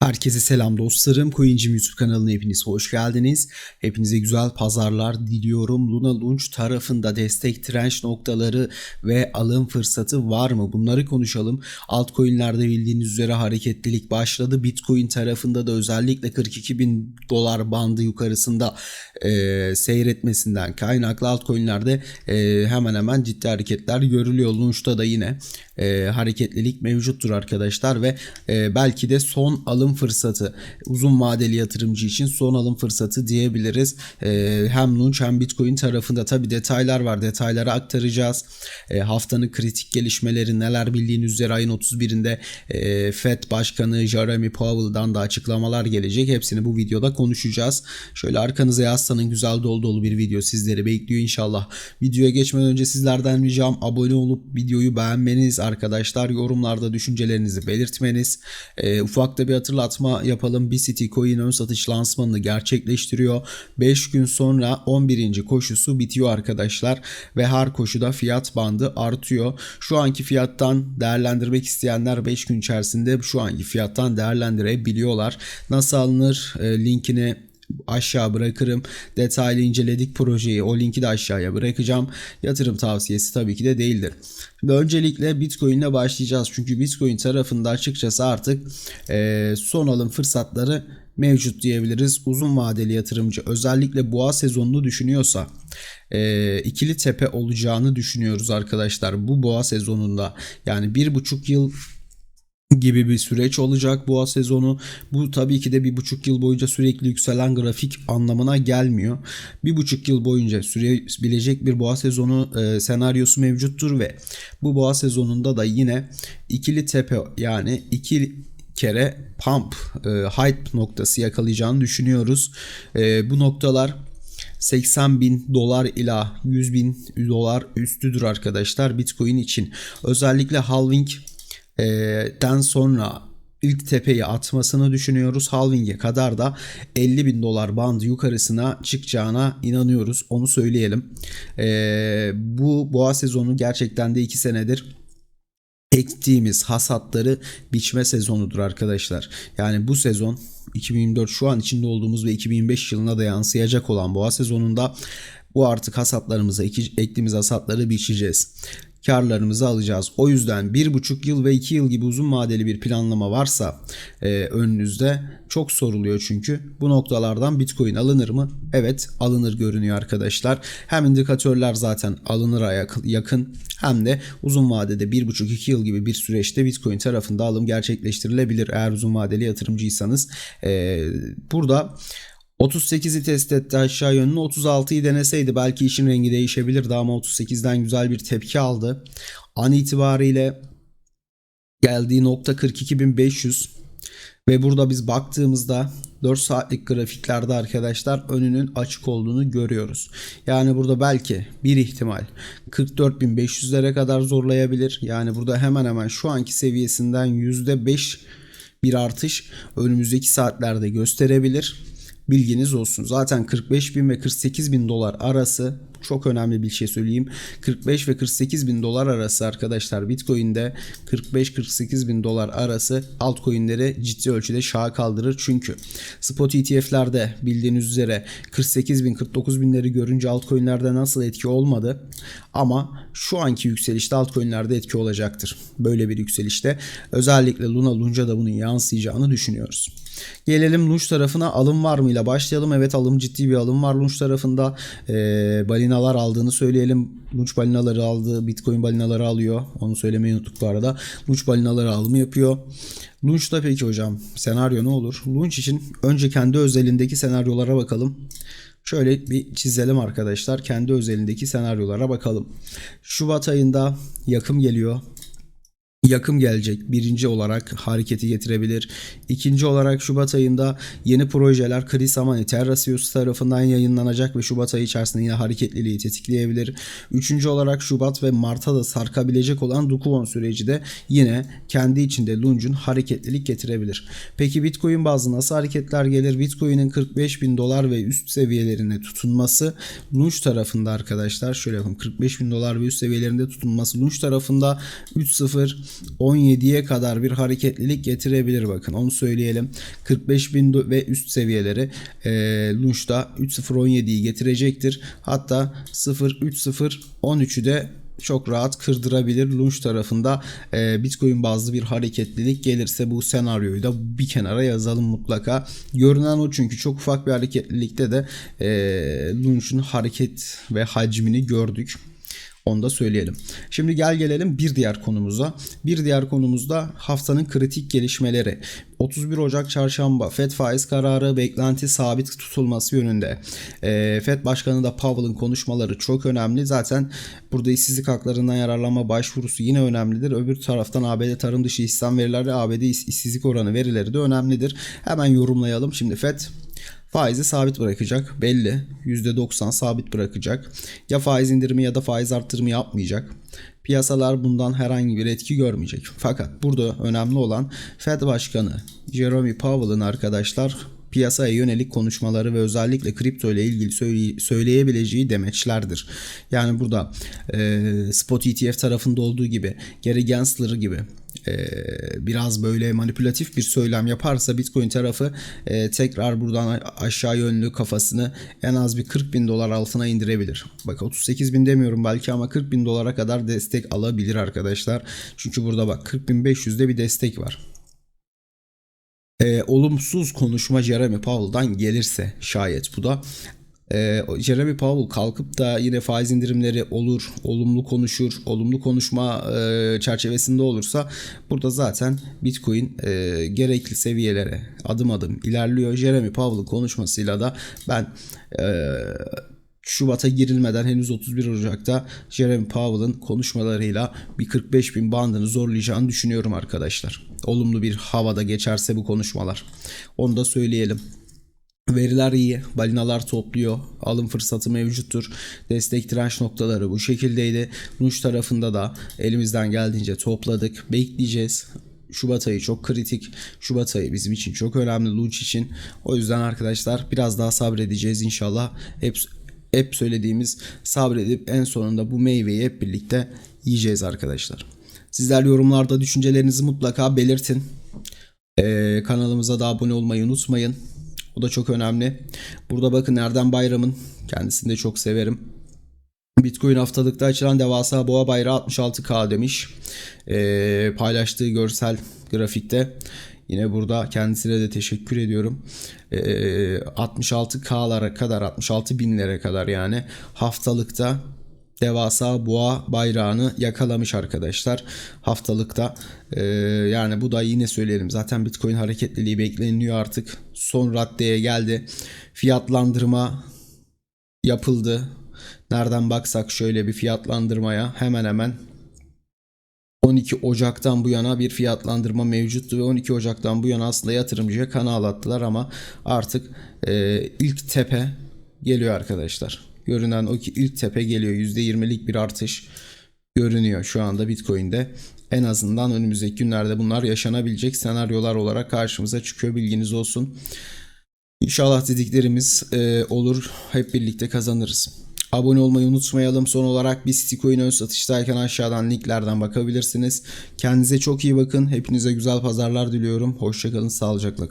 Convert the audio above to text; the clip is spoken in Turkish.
Herkese selam dostlarım. Coincim YouTube kanalına hepiniz hoş geldiniz. Hepinize güzel pazarlar diliyorum. Luna Launch tarafında destek direnç noktaları ve alım fırsatı var mı? Bunları konuşalım. Altcoin'lerde bildiğiniz üzere hareketlilik başladı. Bitcoin tarafında da özellikle 42 bin dolar bandı yukarısında e, seyretmesinden kaynaklı altcoin'lerde e, hemen hemen ciddi hareketler görülüyor. Launch'ta da yine e, hareketlilik mevcuttur arkadaşlar ve e, belki de son alım fırsatı uzun vadeli yatırımcı için son alım fırsatı diyebiliriz. E, hem Launch hem Bitcoin tarafında tabi detaylar var. Detayları aktaracağız. E, haftanın kritik gelişmeleri neler bildiğiniz üzere ayın 31'inde e, FED Başkanı Jeremy Powell'dan da açıklamalar gelecek. Hepsini bu videoda konuşacağız. Şöyle arkanıza yaslanın güzel dolu dolu bir video sizleri bekliyor inşallah. Videoya geçmeden önce sizlerden ricam abone olup videoyu beğenmeniz arkadaşlar. Yorumlarda düşüncelerinizi belirtmeniz. E, ufak da bir hatırlatma yapalım. BCT Coin ön satış lansmanını gerçekleştiriyor. 5 gün sonra 11. koşusu bitiyor arkadaşlar. Ve her koşuda fiyat bandı artıyor. Şu anki fiyattan değerlendirmek isteyenler 5 gün içerisinde şu anki fiyattan değerlendirebiliyorlar. Nasıl alınır e, linkini aşağı bırakırım. Detaylı inceledik projeyi. O linki de aşağıya bırakacağım. Yatırım tavsiyesi tabii ki de değildir. Şimdi öncelikle Bitcoin ile başlayacağız. Çünkü Bitcoin tarafında açıkçası artık e, son alım fırsatları mevcut diyebiliriz. Uzun vadeli yatırımcı özellikle boğa sezonunu düşünüyorsa e, ikili tepe olacağını düşünüyoruz arkadaşlar. Bu boğa sezonunda yani bir buçuk yıl gibi bir süreç olacak boğa sezonu. Bu tabii ki de bir buçuk yıl boyunca sürekli yükselen grafik anlamına gelmiyor. Bir buçuk yıl boyunca sürebilecek bir boğa sezonu e, senaryosu mevcuttur ve bu boğa sezonunda da yine ikili tepe yani iki kere pump e, hype noktası yakalayacağını düşünüyoruz. E, bu noktalar 80 bin dolar ila 100 bin dolar üstüdür arkadaşlar Bitcoin için. Özellikle halving den sonra ilk tepeyi atmasını düşünüyoruz. Halving'e kadar da 50 bin dolar bandı yukarısına çıkacağına inanıyoruz. Onu söyleyelim. Bu boğa sezonu gerçekten de 2 senedir ektiğimiz hasatları biçme sezonudur arkadaşlar. Yani bu sezon 2024 şu an içinde olduğumuz ve 2025 yılına da yansıyacak olan boğa sezonunda bu artık hasatlarımıza ektiğimiz hasatları biçeceğiz karlarımızı alacağız. O yüzden bir buçuk yıl ve iki yıl gibi uzun vadeli bir planlama varsa e, önünüzde çok soruluyor çünkü. Bu noktalardan Bitcoin alınır mı? Evet alınır görünüyor arkadaşlar. Hem indikatörler zaten alınıra yakın hem de uzun vadede bir buçuk iki yıl gibi bir süreçte Bitcoin tarafında alım gerçekleştirilebilir eğer uzun vadeli yatırımcıysanız. E, burada 38'i test etti aşağı yönlü 36'yı deneseydi belki işin rengi değişebilirdi ama 38'den güzel bir tepki aldı. An itibariyle geldiği nokta 42.500 ve burada biz baktığımızda 4 saatlik grafiklerde arkadaşlar önünün açık olduğunu görüyoruz. Yani burada belki bir ihtimal 44.500'lere kadar zorlayabilir. Yani burada hemen hemen şu anki seviyesinden %5 bir artış önümüzdeki saatlerde gösterebilir. Bilginiz olsun. Zaten 45 bin ve 48 bin dolar arası çok önemli bir şey söyleyeyim. 45 ve 48 bin dolar arası arkadaşlar Bitcoin'de 45-48 bin dolar arası altcoin'leri ciddi ölçüde şaha kaldırır. Çünkü spot ETF'lerde bildiğiniz üzere 48 bin 49 binleri görünce altcoin'lerde nasıl etki olmadı. Ama şu anki yükselişte altcoin'lerde etki olacaktır. Böyle bir yükselişte özellikle Luna Lunca da bunun yansıyacağını düşünüyoruz. Gelelim Lunch tarafına alım var mı ile başlayalım. Evet alım ciddi bir alım var Lunch tarafında. E, balinalar aldığını söyleyelim. Lunch balinaları aldı. Bitcoin balinaları alıyor. Onu söylemeyi unuttuk bu arada. Lunch balinaları alımı yapıyor. Lunch'ta peki hocam senaryo ne olur? Lunch için önce kendi özelindeki senaryolara bakalım. Şöyle bir çizelim arkadaşlar. Kendi özelindeki senaryolara bakalım. Şubat ayında yakım geliyor yakım gelecek. Birinci olarak hareketi getirebilir. İkinci olarak Şubat ayında yeni projeler Chris Amani Terrasius tarafından yayınlanacak ve Şubat ayı içerisinde yine hareketliliği tetikleyebilir. Üçüncü olarak Şubat ve Mart'a da sarkabilecek olan Dukuvon süreci de yine kendi içinde Lunge'un hareketlilik getirebilir. Peki Bitcoin bazı nasıl hareketler gelir? Bitcoin'in 45 bin dolar ve üst seviyelerine tutunması Lunge tarafında arkadaşlar şöyle yapalım 45 bin dolar ve üst seviyelerinde tutunması Lunge tarafında 3.0 17'ye kadar bir hareketlilik getirebilir bakın onu söyleyelim. 45 bin do- ve üst seviyeleri e, Lunch'ta 3.017'yi getirecektir. Hatta 0.3013'ü de çok rahat kırdırabilir. Lunch tarafında e, Bitcoin bazlı bir hareketlilik gelirse bu senaryoyu da bir kenara yazalım mutlaka. Görünen o çünkü çok ufak bir hareketlilikte de e, Lunch'un hareket ve hacmini gördük. Onu da söyleyelim. Şimdi gel gelelim bir diğer konumuza. Bir diğer konumuzda haftanın kritik gelişmeleri. 31 Ocak çarşamba FED faiz kararı beklenti sabit tutulması yönünde. Ee, FED Başkanı da Powell'ın konuşmaları çok önemli. Zaten burada işsizlik haklarından yararlanma başvurusu yine önemlidir. Öbür taraftan ABD tarım dışı istihdam verileri ABD iş- işsizlik oranı verileri de önemlidir. Hemen yorumlayalım. Şimdi FED Faizi sabit bırakacak belli. %90 sabit bırakacak. Ya faiz indirimi ya da faiz arttırımı yapmayacak. Piyasalar bundan herhangi bir etki görmeyecek. Fakat burada önemli olan Fed Başkanı Jerome Powell'ın arkadaşlar piyasaya yönelik konuşmaları ve özellikle kripto ile ilgili söyle- söyleyebileceği demeçlerdir. Yani burada e, Spot ETF tarafında olduğu gibi Gary Gensler gibi e, biraz böyle manipülatif bir söylem yaparsa Bitcoin tarafı e, tekrar buradan aşağı yönlü kafasını en az bir 40 bin dolar altına indirebilir. Bak 38 bin demiyorum belki ama 40 bin dolara kadar destek alabilir arkadaşlar. Çünkü burada bak 40 bin 500'de bir destek var. E, olumsuz konuşma Jeremy Powell'dan gelirse şayet bu da e, Jeremy Powell kalkıp da yine faiz indirimleri olur, olumlu konuşur, olumlu konuşma e, çerçevesinde olursa burada zaten Bitcoin e, gerekli seviyelere adım adım ilerliyor. Jeremy Powell'ın konuşmasıyla da ben e, Şubat'a girilmeden henüz 31 Ocak'ta Jeremy Powell'ın konuşmalarıyla bir 45 bin bandını zorlayacağını düşünüyorum arkadaşlar. Olumlu bir havada geçerse bu konuşmalar. Onu da söyleyelim. Veriler iyi. Balinalar topluyor. Alım fırsatı mevcuttur. Destek direnç noktaları bu şekildeydi. Nuş tarafında da elimizden geldiğince topladık. Bekleyeceğiz. Şubat ayı çok kritik. Şubat ayı bizim için çok önemli Lunch için. O yüzden arkadaşlar biraz daha sabredeceğiz inşallah. Hep hep söylediğimiz sabredip en sonunda bu meyveyi hep birlikte yiyeceğiz arkadaşlar. Sizler yorumlarda düşüncelerinizi mutlaka belirtin. Ee, kanalımıza da abone olmayı unutmayın. O da çok önemli. Burada bakın Erdem Bayram'ın kendisini de çok severim. Bitcoin haftalıkta açılan devasa boğa bayrağı 66k demiş. Ee, paylaştığı görsel grafikte. Yine burada kendisine de teşekkür ediyorum. Ee, 66k'lara kadar 66 binlere kadar yani haftalıkta devasa boğa bayrağını yakalamış arkadaşlar haftalıkta. Ee, yani bu da yine söyleyelim zaten Bitcoin hareketliliği bekleniyor artık. Son raddeye geldi. Fiyatlandırma yapıldı. Nereden baksak şöyle bir fiyatlandırmaya hemen hemen 12 Ocak'tan bu yana bir fiyatlandırma mevcuttu ve 12 Ocak'tan bu yana aslında yatırımcıya kan ağlattılar ama artık e, ilk tepe geliyor arkadaşlar. Görünen o ilk tepe geliyor. %20'lik bir artış görünüyor şu anda Bitcoin'de. En azından önümüzdeki günlerde bunlar yaşanabilecek senaryolar olarak karşımıza çıkıyor bilginiz olsun. İnşallah dediklerimiz e, olur. Hep birlikte kazanırız. Abone olmayı unutmayalım. Son olarak bir Citicoin ön satıştayken aşağıdan linklerden bakabilirsiniz. Kendinize çok iyi bakın. Hepinize güzel pazarlar diliyorum. Hoşçakalın, sağlıcakla.